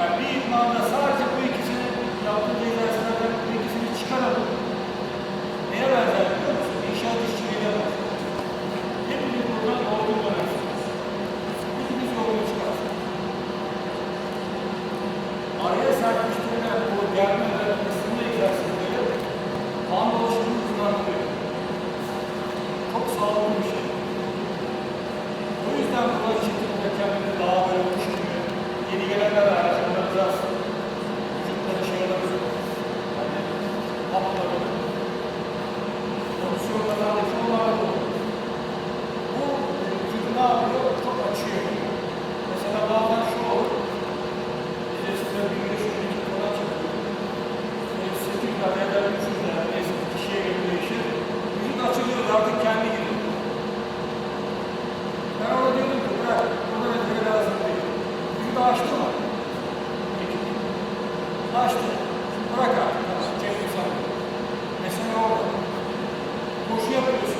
Yani bir idmanda sadece bu ikisini yaptığı egzersizlerden bu ikisini çıkaralım. Da olur. Bu vücudu ne yapıyor? Çok açıyor. Mesela bazen şu olur. Bize size bir güneş ürünü falan çıkıyor. Böyle sekiz lira ya da üç yüz lira neyse kişiye göre değişir. Vücut açılıyor artık kendi gidiyor. Ben ona diyordum ki bırak, buna metre lazım değil. Vücudu açtı mı? Açtı. Bırak artık. Thank you.